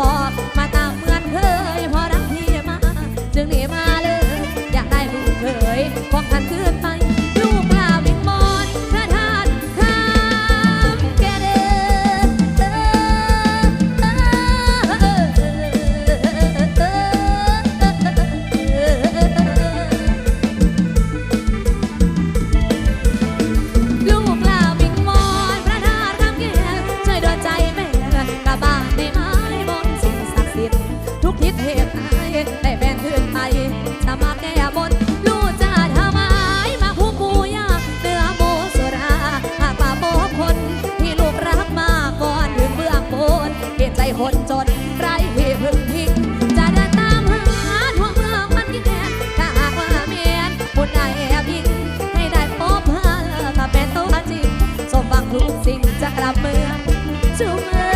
อก จะกลับเมืองชุ่มื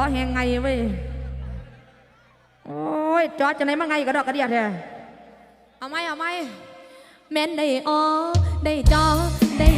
อแหงไงเว้ย โอ้ยจอจะไหนมาไงกระดอกกระเดียดแท้เอาไหมเอาไหมแม่นได้ออได้จอได้